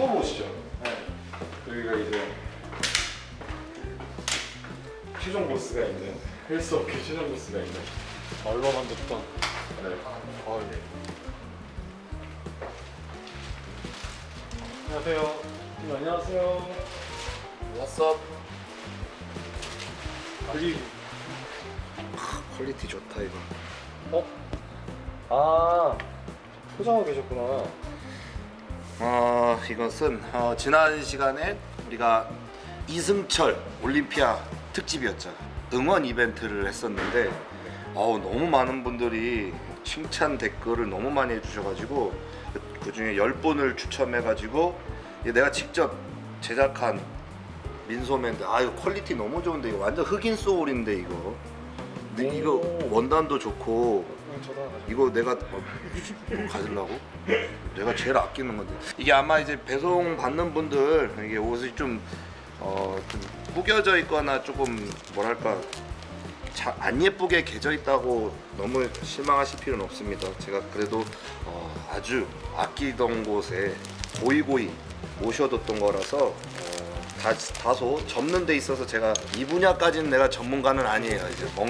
처음 오시죠? 네. 여기가 이제 최종 보스가 있는 헬스 업계 최종 보스가 있는 얼마만 됐던 네. 아 예. 안녕하세요 네, 안녕하세요. 왓썹 여기 퀄리티 좋다 이거 어? 아 포장하고 계셨구나 어 이것은 어, 지난 시간에 우리가 이승철 올림피아 특집이었죠 응원 이벤트를 했었는데 어우 너무 많은 분들이 칭찬 댓글을 너무 많이 해주셔가지고 그 중에 10분을 추첨해가지고 내가 직접 제작한 민소매인데 아 이거 퀄리티 너무 좋은데 이거 완전 흑인 소울인데 이거 근데 이거 오. 원단도 좋고 이거 내가 어, 뭐 가지려고? 내가 제일 아끼는 건데 이게 아마 이제 배송 받는 분들 이게 옷이 좀 어, 좀 구겨져 있거나 조금 뭐랄까 자, 안 예쁘게 개져 있다고 너무 실망하실 필요는 없습니다. 제가 그래도 어, 아주 아끼던 곳에 고이고이 모셔뒀던 거라서 어, 다, 다소 접는 데 있어서 제가 이 분야까지는 내가 전문가는 아니에요. 이제 먹,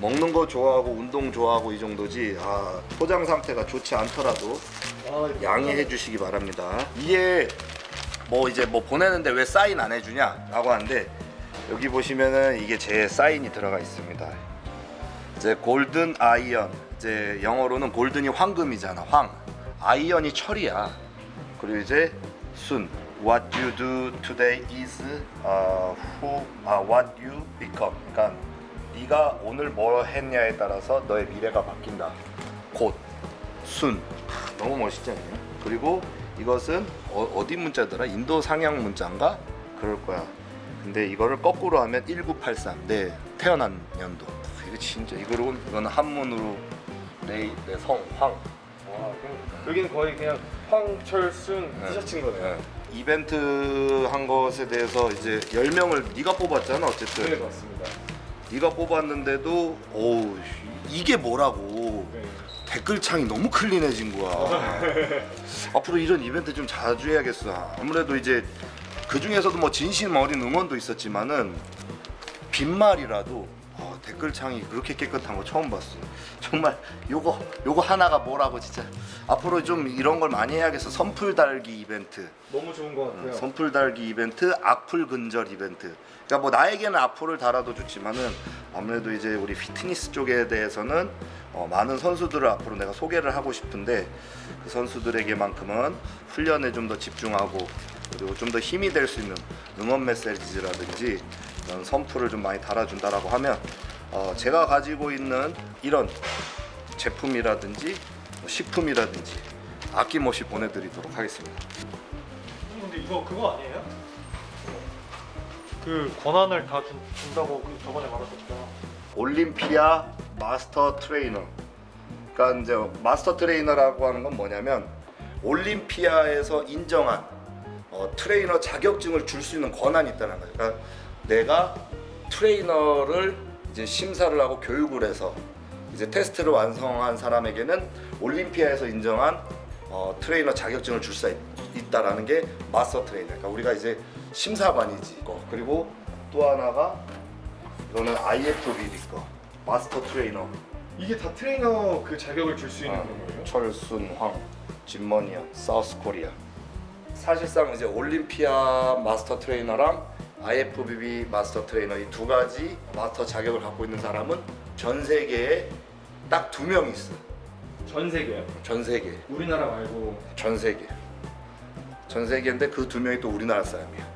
먹는 거 좋아하고 운동 좋아하고 이 정도지 아, 포장 상태가 좋지 않더라도 아 양해해 주시기 바랍니다. 이게 뭐 이제 뭐 보내는데 왜 사인 안 해주냐 라고 하는데 여기 보시면은 이게 제 사인이 들어가 있습니다. 이제 골든 아이언 이제 영어로는 골든이 황금이잖아 황 아이언이 철이야. 그리고 이제 순 What you do today is uh, who uh, what you become. 그러니까 네가 오늘 뭐 했냐에 따라서 너의 미래가 바뀐다. 곧순 하, 너무 멋있지 않냐? 그리고 이것은 어, 디 문자더라? 인도 상향 문자인가? 그럴 거야. 근데 이거를 거꾸로 하면 1983. 내 태어난 연도. 하, 이거 진짜 이거는 한문으로 내 내 성 황. 와 그럼 여기는 거의 그냥 황철순 티셔츠인 거네요 예. 이벤트 한 것에 대해서 이제 10명을 네가 뽑았잖아 어쨌든. 네 맞습니다. 네가 뽑았는데도 어우 이게 뭐라고. 네. 댓글창이 너무 클린해진 거야. 앞으로 이런 이벤트 좀 자주 해야겠어. 아무래도 이제 그 중에서도 뭐 진심 어린 응원도 있었지만은 빈말이라도 어, 댓글창이 그렇게 깨끗한 거 처음 봤어. 정말 요거 요거 하나가 뭐라고 진짜 앞으로 좀 이런 걸 많이 해야겠어. 선풀 달기 이벤트. 너무 좋은 것 같아요 선풀 달기 이벤트, 악플 근절 이벤트. 그러니까 뭐 나에게는 악플을 달아도 좋지만은 아무래도 이제 우리 피트니스 쪽에 대해서는 어, 많은 선수들을 앞으로 내가 소개를 하고 싶은데 그 선수들에게만큼은 훈련에 좀 더 집중하고 그리고 좀 더 힘이 될 수 있는 응원 메시지라든지 이런 선풀을 좀 많이 달아준다라고 하면 어, 제가 가지고 있는 이런 제품이라든지 뭐 식품이라든지 아낌없이 보내드리도록 하겠습니다. 근데 이거 그거 아니에요? 그 권한을 다 준, 준다고 그 저번에 말하셨잖아 올림피아 마스터 트레이너. 그러니까 이제 마스터 트레이너라고 하는 건 뭐냐면 올림피아에서 인정한 어, 트레이너 자격증을 줄 수 있는 권한이 있다는 거죠. 그러니까 내가 트레이너를 이제 심사를 하고 교육을 해서 이제 테스트를 완성한 사람에게는 올림피아에서 인정한 어, 트레이너 자격증을 줄 수 있다라는 게 마스터 트레이너. 그러니까 우리가 이제 심사관이지. 어, 그리고 또 하나가 이거는 IFBB 거 마스터 트레이너 이게 다 트레이너 그 자격을 줄 수 있는 아, 거예요? 철순황 진머니아 사우스 코리아 사실상 이제 올림피아 마스터 트레이너랑 IFBB 마스터 트레이너 이 두 가지 마스터 자격을 갖고 있는 사람은 전 세계에 딱 두 명 있어 전 세계요. 전 세계 우리나라 말고 전 세계 전 세계인데 그 두 명이 또 우리나라 사람이야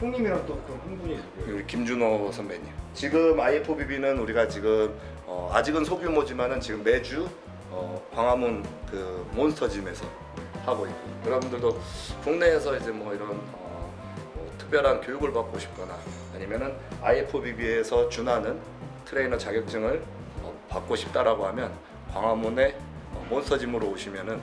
형님이랑 또 그럼 한 분이 누구예요? 우리 김준호 선배님. 지금 IFBB는 우리가 지금 어, 아직은 소규모지만은 지금 매주 어, 광화문 그 몬스터짐에서 하고 있고 여러분들도 국내에서 이제 뭐 이런 어, 뭐 특별한 교육을 받고 싶거나 아니면은 IFBB에서 준하는 트레이너 자격증을 어, 받고 싶다라고 하면 광화문에 어, 몬스터짐으로 오시면은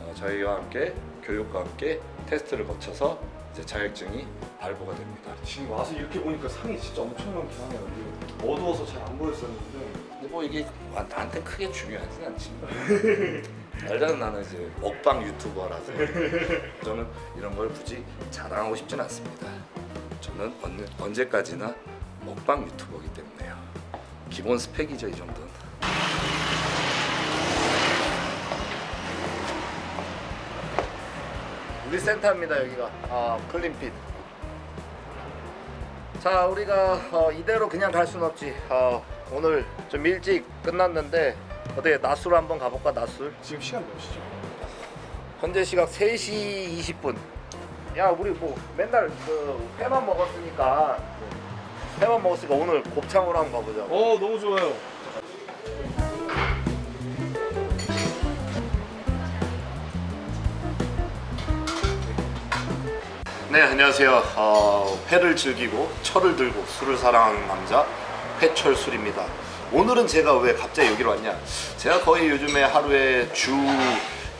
어, 저희와 함께 교육과 함께 테스트를 거쳐서 이제 자격증이 발부가 됩니다. 지금 와서 이렇게 보니까 상이 진짜 엄청 많긴 하네요. 어두워서 잘 안 보였었는데 근데 뭐 이게 와- 나한테 크게 중요하진 않지. 알잖아 나는 이제 먹방 유튜버라서 저는 이런 걸 굳이 자랑하고 싶진 않습니다. 저는 언, 언제까지나 먹방 유튜버이기 때문에요. 기본 스펙이죠 이 정도는. 우리 센터입니다 여기가 아 클린핏 자 우리가 어, 이대로 그냥 갈 순 없지 어, 오늘 좀 일찍 끝났는데 어떻게 낮술 한번 가볼까 낮술? 지금 시간 몇 시죠? 현재 시각 3시 20분. 야 우리 뭐 맨날 그 회만 먹었으니까 회만 먹었으니까 오늘 곱창으로 한번 가보자. 어 너무 좋아요. 네 안녕하세요. 어, 회를 즐기고 철을 들고 술을 사랑하는 남자 회철술입니다 오늘은 제가 왜 갑자기 여기로 왔냐? 제가 거의 요즘에 하루에 주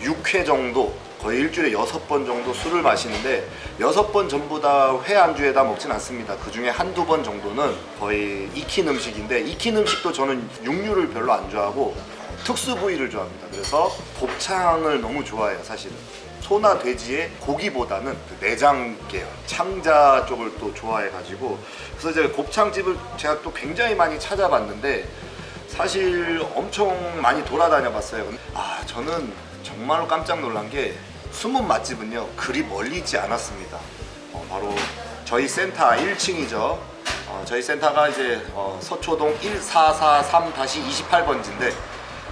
6회 정도 거의 일주일에 6번 정도 술을 마시는데 6번 전부 다 회 안주에다 먹진 않습니다. 그 중에 한두 번 정도는 거의 익힌 음식인데 익힌 음식도 저는 육류를 별로 안 좋아하고 특수 부위를 좋아합니다. 그래서 곱창을 너무 좋아해요 사실은 소나 돼지의 고기보다는 그 내장 계열 창자 쪽을 또 좋아해가지고 그래서 이제 곱창집을 제가 또 굉장히 많이 찾아봤는데 사실 엄청 많이 돌아다녀봤어요. 아 저는 정말로 깜짝 놀란 게 숨은 맛집은요 그리 멀리 있지 않았습니다. 어, 바로 저희 센터 1층이죠. 어, 저희 센터가 이제 어, 서초동 1443-28번지인데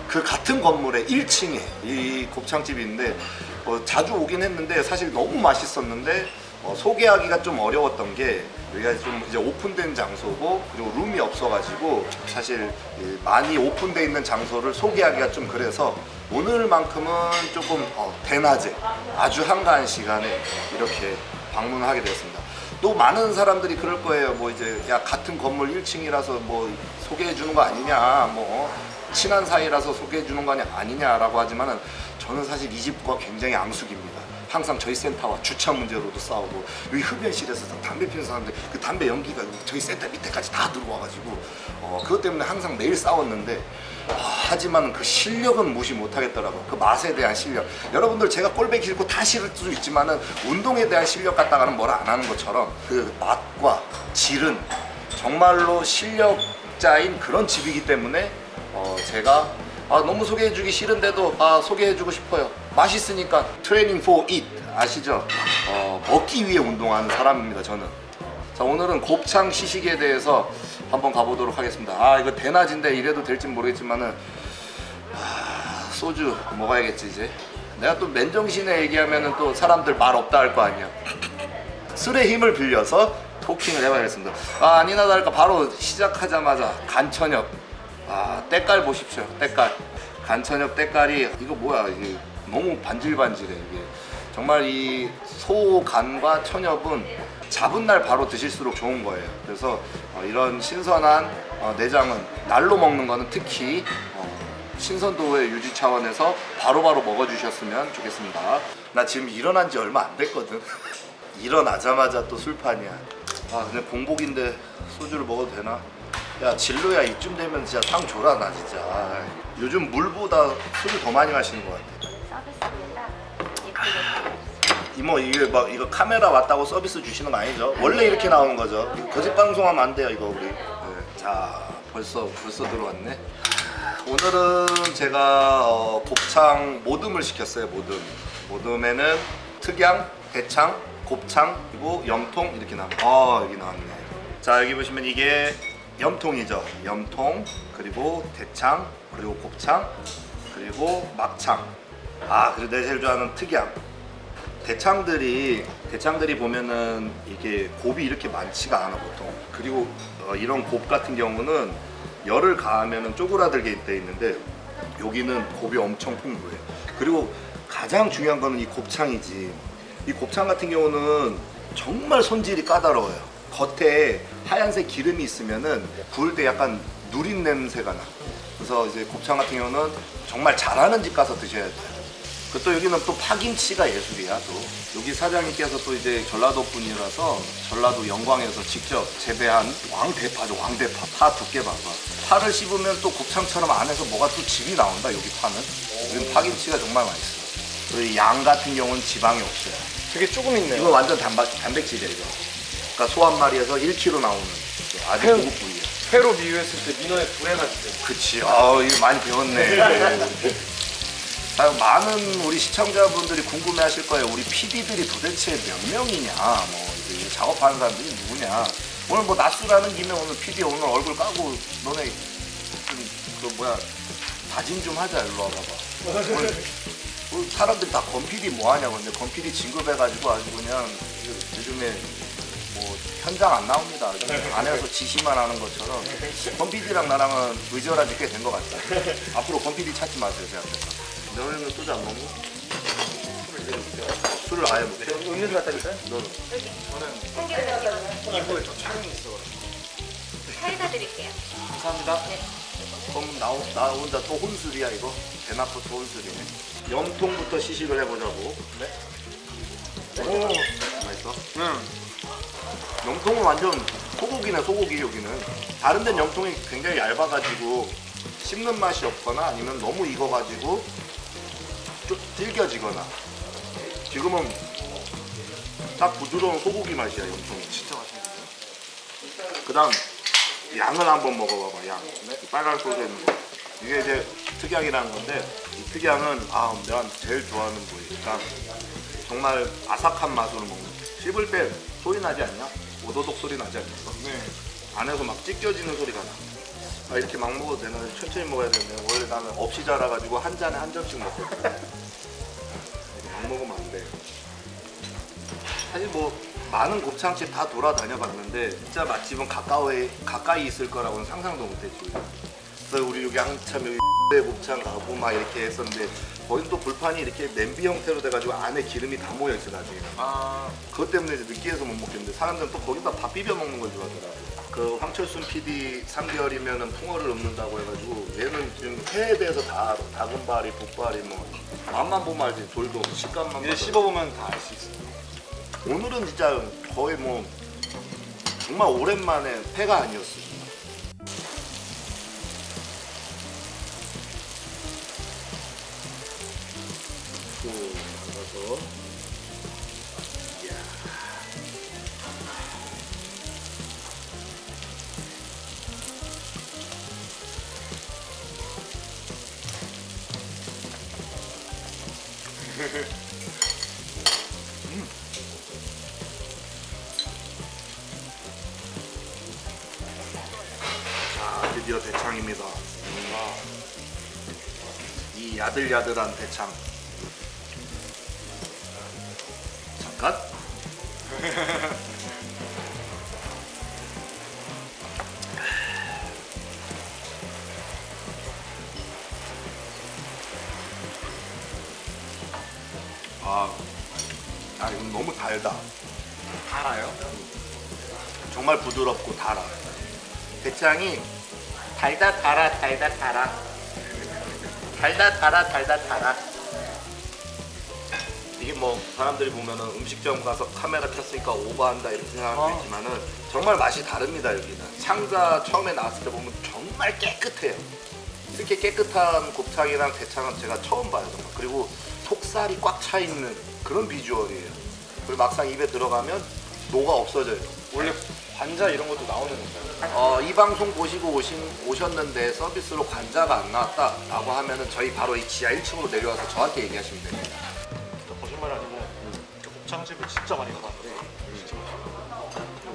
그 같은 건물의 1층에 이 곱창집이 있는데 어, 자주 오긴 했는데 사실 너무 맛있었는데 어, 소개하기가 좀 어려웠던 게 여기가 좀 이제 오픈된 장소고 그리고 룸이 없어가지고 사실 이 많이 오픈돼 있는 장소를 소개하기가 좀 그래서 오늘만큼은 조금 어, 대낮에 아주 한가한 시간에 이렇게 방문을 하게 되었습니다. 또 많은 사람들이 그럴 거예요. 뭐 이제 야 같은 건물 1층이라서 뭐 소개해 주는 거 아니냐, 뭐 친한 사이라서 소개해 주는 거 아니- 아니냐라고 하지만은 저는 사실 이 집과 굉장히 앙숙입니다. 항상 저희 센터와 주차 문제로도 싸우고 여기 흡연실에서 담배 피는 사람들 그 담배 연기가 저희 센터 밑에까지 다 들어와가지고 어, 그것 때문에 항상 매일 싸웠는데 아, 하지만 그 실력은 무시 못하겠더라고요. 그 맛에 대한 실력. 여러분들 제가 꼴배기 싫고 다 싫을 수도 있지만은 운동에 대한 실력 갖다가는 뭘안 하는 것처럼 그 맛과 질은 정말로 실력자인 그런 집이기 때문에 어, 제가 아, 너무 소개해주기 싫은데도 아, 소개해주고 싶어요. 맛있으니까 트레이닝 포 잇 아시죠? 어, 먹기 위해 운동하는 사람입니다. 저는. 자 오늘은 곱창 시식에 대해서 한번 가보도록 하겠습니다. 아 이거 대낮인데 이래도 될지 모르겠지만은 아, 소주 먹어야겠지 이제. 내가 또 맨정신에 얘기하면은 또 사람들 말 없다 할 거 아니야. 술의 힘을 빌려서 토킹을 해봐야겠습니다. 아 아니나 다를까 바로 시작하자마자 간천엽. 아 때깔 보십시오. 때깔. 간천엽 때깔이 이거 뭐야 이게 너무 반질반질해 이게. 정말 이 소간과 천엽은 잡은 날 바로 드실수록 좋은 거예요. 그래서 어, 이런 신선한 어, 내장은 날로 먹는 거는 특히 어, 신선도의 유지 차원에서 바로바로 먹어주셨으면 좋겠습니다. 나 지금 일어난 지 얼마 안 됐거든. 일어나자마자 또 술판이야. 아 근데 공복인데 소주를 먹어도 되나? 야 진로야 이쯤 되면 진짜 상 줘라 나 진짜. 아, 요즘 물보다 술을 더 많이 마시는 것 같아. 서비스입니다. 이모 이게 막 이거 카메라 왔다고 서비스 주시는 거 아니죠? 원래 이렇게 나오는 거죠. 거짓 방송하면 안 돼요 이거 우리. 네. 자 벌써 벌써 들어왔네. 오늘은 제가 어, 곱창 모듬을 시켰어요 모듬. 모듬에는 특양, 대창, 곱창 그리고 염통 이렇게 나와. 아 여기 나왔네. 자 여기 보시면 이게 염통이죠. 염통 그리고 대창 그리고 곱창 그리고 막창. 아 그리고 내가 제일 좋아하는 특양. 대창들이 대창들이 보면은 이게 곱이 이렇게 많지가 않아 보통. 그리고 어, 이런 곱 같은 경우는 열을 가하면은 쪼그라들게 돼 있는데 여기는 곱이 엄청 풍부해. 그리고 가장 중요한 거는 이 곱창이지. 이 곱창 같은 경우는 정말 손질이 까다로워요. 겉에 하얀색 기름이 있으면은 구울 때 약간 누린 냄새가 나. 그래서 이제 곱창 같은 경우는 정말 잘하는 집 가서 드셔야 돼요. 그또 여기는 또 파김치가 예술이야 또. 여기 사장님께서 또 이제 전라도 분이라서 전라도 영광에서 직접 재배한 왕대파죠 왕대파. 파 두께 봐봐. 파를 씹으면 또 곱창처럼 안에서 뭐가 또 즙이 나온다 여기 파는? 여기 파김치가 정말 맛있어 그리고 이양 같은 경우는 지방이 없어요. 되게 조금 있네요. 이거 완전 단백질이야 이거 그러니까 소 한 마리에서 1kg 나오는 아주 형. 고급 부위야 회로 비유했을 때 민어의 불에 때. 그치. 아, 이거 많이 배웠네. 아, 많은 우리 시청자분들이 궁금해하실 거예요. 우리 PD들이 도대체 몇 명이냐, 뭐 이제 작업하는 사람들이 누구냐. 오늘 뭐 낮술하는 김에 오늘 PD 오늘 얼굴 까고 너네 좀그 뭐야 다짐 좀 하자 일로 와봐봐. 오늘 오늘 사람들이 다 건PD 뭐 하냐고 근데 건PD 진급해가지고 아주 그냥 요즘에 뭐 현장 안 나옵니다. 안에서 지시만 하는 것처럼 건PD랑 나랑은 의절한 지꽤된것 같다. 앞으로 건PD 찾지 마세요, 제 앞에서. 너는 소주 안 먹니? 술을 아예 못 해? 음료수 갖다 줄까요? 너는? 참기름 넣어서 이거에 저 촬영이 있어. 사이다 드릴게요. 감사합니다. 네. 그럼 나, 호- 나 혼자 또 혼술이야 이거? 대낮부터 혼술이네. 염통부터 시식을 해보자고. 네? 오, 맛있어? 응. 염통은 완전 소고기네 소고기 여기는. 다른 데는 염통이 굉장히 얇아가지고 씹는 맛이 없거나 아니면 너무 익어가지고 좀 질겨지거나. 지금은 딱 부드러운 소고기 맛이야 염통이. 진짜 맛있는데. 그 다음 양을 한번 먹어봐봐 양. 이 빨간 소스에 있는 거. 이게 이제 특양이라는 건데 이 특양은 아 내가 제일 좋아하는 부위 그러니까 정말 아삭한 맛으로 먹는 씹을 때 소리 나지 않냐? 오도독 소리 나지 않겠어? 네. 안에서 막 찢겨지는 소리가 나. 아, 이렇게 막 먹어도 되나? 천천히 먹어야 되는데 원래 나는 없이 자라가지고 한 잔에 한 점씩 먹거든. 막 먹으면 안 돼. 사실 뭐 많은 곱창집 다 돌아다녀 봤는데 진짜 맛집은 가까이 가까이 있을 거라고는 상상도 못했지. 그래서 우리 여기 한참 여기 곱창 가고 막 이렇게 했었는데 거기는 또 불판이 이렇게 냄비 형태로 돼가지고 안에 기름이 다 모여 있어 나중에. 아, 그것 때문에 이제 느끼해서 못 먹겠는데 사람들은 또 거기다 밥 비벼 먹는 걸 좋아하더라고. 그 황철순 PD 3개월이면은 풍어를 읊는다고 해가지고 얘는 지금 회에 대해서 다 알아. 다금바리, 북바리 뭐 맛만 보면 알지. 돌도 식감만. 이제 봐도. 씹어보면 다 알 수 있어. 오늘은 진짜 거의 뭐 정말 오랜만에 회가 아니었어. 자, 드디어 대창입니다. 아, 이 야들야들한 대창. 잠깐. 아, 아 이건 너무 달다. 알아요? 정말 부드럽고 달아. 대창이 달다 달아 달다 달아 달다 달아 달다 달아 이게 뭐 사람들이 보면은 음식점 가서 카메라 켰으니까 오버한다 이렇게 생각할 수 아. 있지만은 정말 맛이 다릅니다 여기는 창자 처음에 나왔을 때 보면 정말 깨끗해요 이렇게 깨끗한 곱창이랑 대창은 제가 처음 봐요 정말. 그리고 속살이 꽉 차 있는 그런 비주얼이에요. 그리고 막상 입에 들어가면 녹아 없어져요. 원래 관자 이런 것도 나오는 건가요? 어, 이 방송 보시고 오신, 오셨는데 서비스로 관자가 안 나왔다라고 하면은 저희 바로 이 지하 1층으로 내려와서 저한테 얘기하시면 됩니다. 진짜 거짓말 아니고 저 곱창집을 진짜 많이 가봤는데.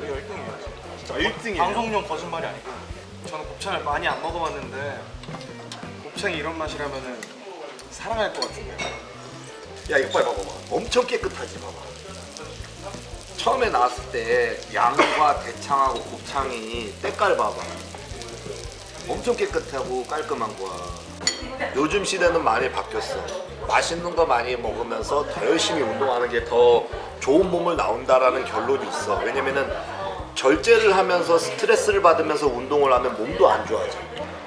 여기 1등이에요 진짜 1등이에요? 방송용 거짓말이 아니고 저는 곱창을 많이 안 먹어봤는데 곱창이 이런 맛이라면은 사랑할 것 같은데요 야 이거 빨리 봐봐봐. 엄청 깨끗하지 봐봐. 처음에 나왔을 때 양과 대창하고 곱창이 때깔 봐봐. 엄청 깨끗하고 깔끔한 거야. 요즘 시대는 많이 바뀌었어. 맛있는 거 많이 먹으면서 더 열심히 운동하는 게 더 좋은 몸을 나온다라는 결론이 있어. 왜냐면은 절제를 하면서 스트레스를 받으면서 운동을 하면 몸도 안 좋아져.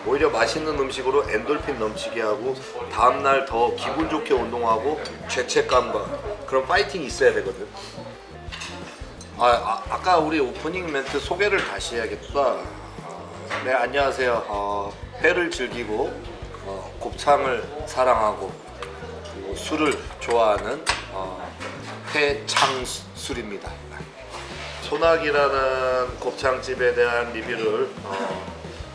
오히려 맛있는 음식으로 엔돌핀 넘치게 하고 다음날 더 기분 좋게 운동하고 죄책감과 그런 파이팅이 있어야 되거든. 아, 아 아까 우리 오프닝 멘트 소개를 다시 해야겠다. 네 안녕하세요. 어, 회를 즐기고 어, 곱창을 사랑하고 술을 좋아하는 어, 회창술입니다. 소낙이라는 곱창집에 대한 리뷰를 어,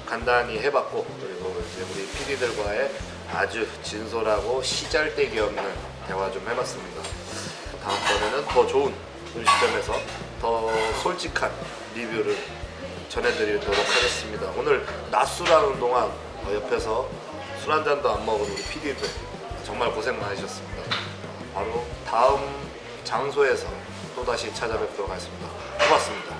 간단히 해봤고 그리고 이제 우리 PD들과의 아주 진솔하고 시잘데기 없는 대화 좀 해봤습니다. 다음번에는 더 좋은 음식점에서 더 솔직한 리뷰를 전해드리도록 하겠습니다. 오늘 낮술하는 동안 어, 옆에서 술 한 잔도 안 먹은 우리 PD들 정말 고생 많으셨습니다. 바로 다음 장소에서 또다시 찾아뵙도록 하겠습니다. 고맙습니다.